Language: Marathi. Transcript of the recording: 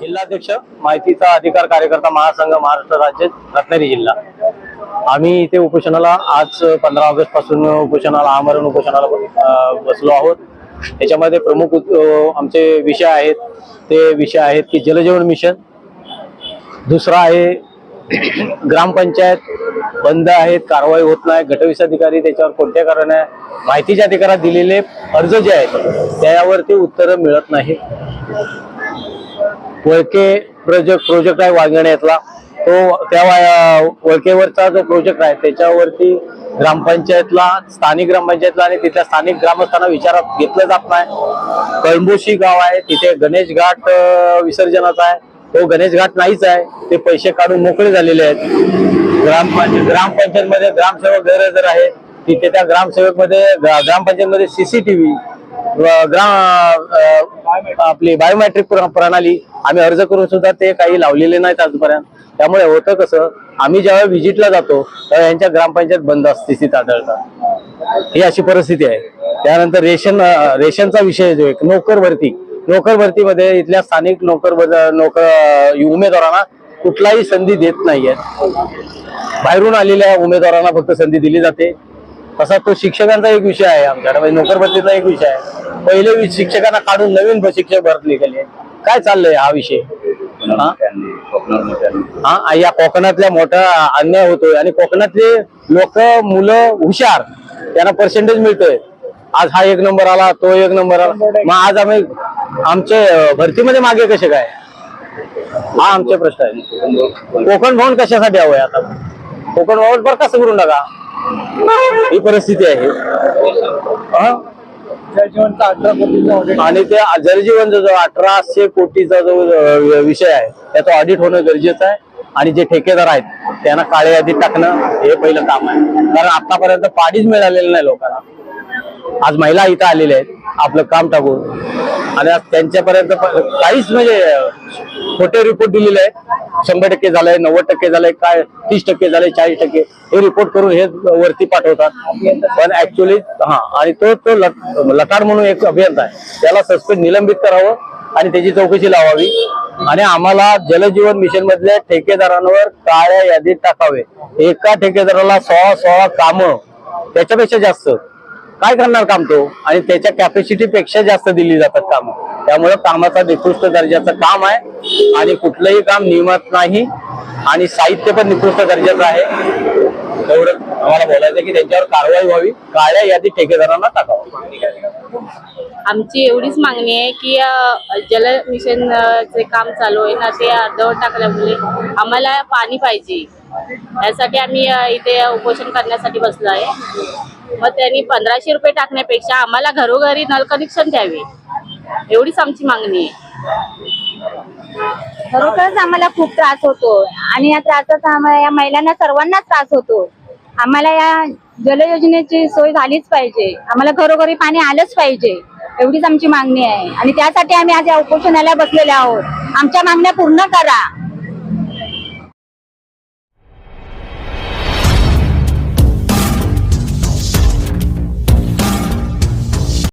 जिल्हाध्यक्ष माहितीचा अधिकार कार्यकर्ता महासंघ महाराष्ट्र राज्य रत्नागिरी जिल्हा. आम्ही इथे उपोषणाला आज पंधरा ऑगस्टपासून उपोषणाला आमरण उपोषणाला बसलो आहोत. त्याच्यामध्ये प्रमुख आमचे विषय आहेत. ते विषय आहेत की जलजीवन मिशन. दुसरा आहे ग्रामपंचायत. बंद आहेत कारवाई होत नाही. गटविस अधिकारी त्याच्यावर कोणत्या कारणाने माहितीच्या अधिकारात दिलेले अर्ज जे आहेत त्यावरती उत्तरं मिळत नाही. वळके प्रोजेक्ट प्रोजेक्ट आहे वांगण्यातला. तो त्या वळकेवरचा जो प्रोजेक्ट आहे त्याच्यावरती ग्रामपंचायतला स्थानिक ग्रामपंचायतला आणि तिथल्या स्थानिक ग्रामस्थांना विचारात घेतलं जात नाही. कळंबोशी गाव आहे तिथे गणेश घाट विसर्जनाचा आहे. तो गणेश घाट नाहीच आहे ते पैसे काढून मोकळे झालेले आहेत. ग्रामपंचायत ग्रामपंचायतमध्ये ग्रामसेवक गैरहजर आहे. तिथे त्या ग्रामसेवकमध्ये ग्रामपंचायत मध्ये सीसीटीव्ही ग्राम आपली बायोमेट्रिक प्रणाली आम्ही अर्ज करून सुद्धा ते काही लावलेले नाहीत आजपर्यंत. त्यामुळे होतं कसं आम्ही ज्यावेळी व्हिजिटला जातो तेव्हा यांच्या ग्रामपंचायत बंद असते स्थितीत आढळतात ही अशी परिस्थिती आहे. त्यानंतर रेशन रेशनचा विषय जो एक नोकर भरती. नोकर भरतीमध्ये इथल्या स्थानिक नोकर नोकर उमेदवारांना कुठलाही संधी देत नाहीये बाहेरून आलेल्या उमेदवारांना फक्त संधी दिली जाते. तसा तो शिक्षकांचा एक विषय आहे आमच्याकडे. म्हणजे नोकर भरतीचा एक विषय आहे. पहिले शिक्षकांना काढून नवीन ब- शिक्षक भरती केली आहे. काय चाललंय हा विषय? हा? या कोकणातल्या मोठा अन्याय होतोय. आणि कोकणातले लोक मुलं हुशार. त्यांना पर्सेंटेज मिळतोय. आज हा एक नंबर आला तो एक नंबर आला. मग आज आम्ही आमचे अं, भरतीमध्ये मागे कसे काय? हा आमचे प्रश्न आहे कोकण भवन. कशासाठी हवंय आता? कोकण भवन बरं कसं करून टाका. ही परिस्थिती आहे. आणि ते जलजीवनचा जो अठराशे कोटीचा जो विषय आहे त्याचं ऑडिट होणं गरजेचं आहे. आणि जे ठेकेदार आहेत त्यांना काळे यादीत टाकणं हे पहिलं काम आहे. कारण आतापर्यंत पाणीच मिळालेलं नाही लोकांना. आज महिला इथं आलेल्या आहेत आपलं काम टाकून. आणि आज त्यांच्यापर्यंत काहीच म्हणजे खोटे रिपोर्ट दिलेले आहेत. शंभर टक्के झालंय नव्वद टक्के झालंय काय तीस टक्के झालंय चाळीस टक्के. हे रिपोर्ट करून हे वरती पाठवतात. पण ऍक्च्युली हा आणि तो तो लटाड म्हणून एक अभियंता आहे. त्याला सस्पेंड निलंबित करावं आणि त्याची चौकशी लावावी. आणि आम्हाला जलजीवन मिशन मधल्या ठेकेदारांवर काळ्या यादीत टाकावे. एका ठेकेदाराला सोळा सोळा कामं त्याच्यापेक्षा जास्त. काय करणार काम तो? आणि त्याच्या कॅपॅसिटी पेक्षा जास्त दिली जातात काम. त्यामुळे कामाचा निकृष्ट दर्जाचं काम आहे. आणि कुठलंही काम नियमत नाही. आणि साहित्य पण निकृष्ट दर्जाचं आहे. एवढं आम्हाला बोलायचं की त्यांच्यावर कारवाई व्हावी. काळ्या यादी ठेकेदारांना टाकावं. आमची एवढीच मागणी आहे की जल मिशन चे काम चालू आहे ना ते अर्धवट टाकल्यामुळे आम्हाला पाणी पाहिजे. त्यासाठी आम्ही इथे उपोषण करण्यासाठी बसलो आहे. मग त्यांनी पंधराशे रुपये टाकण्यापेक्षा आम्हाला घरोघरी नल कनेक्शन द्यावे. एवढीच आमची मागणी आहे. खरोखरच आम्हाला खूप त्रास होतो आणि या त्रासाचा आम्हाला या महिलांना सर्वांनाच त्रास होतो. आम्हाला या जलयोजनेची सोय झालीच पाहिजे. आम्हाला घरोघरी पाणी आलंच पाहिजे. एवढीच आमची मागणी आहे. आणि त्यासाठी आम्ही आज या उपोषणाला बसलेले आहोत. आमच्या मागण्या पूर्ण करा.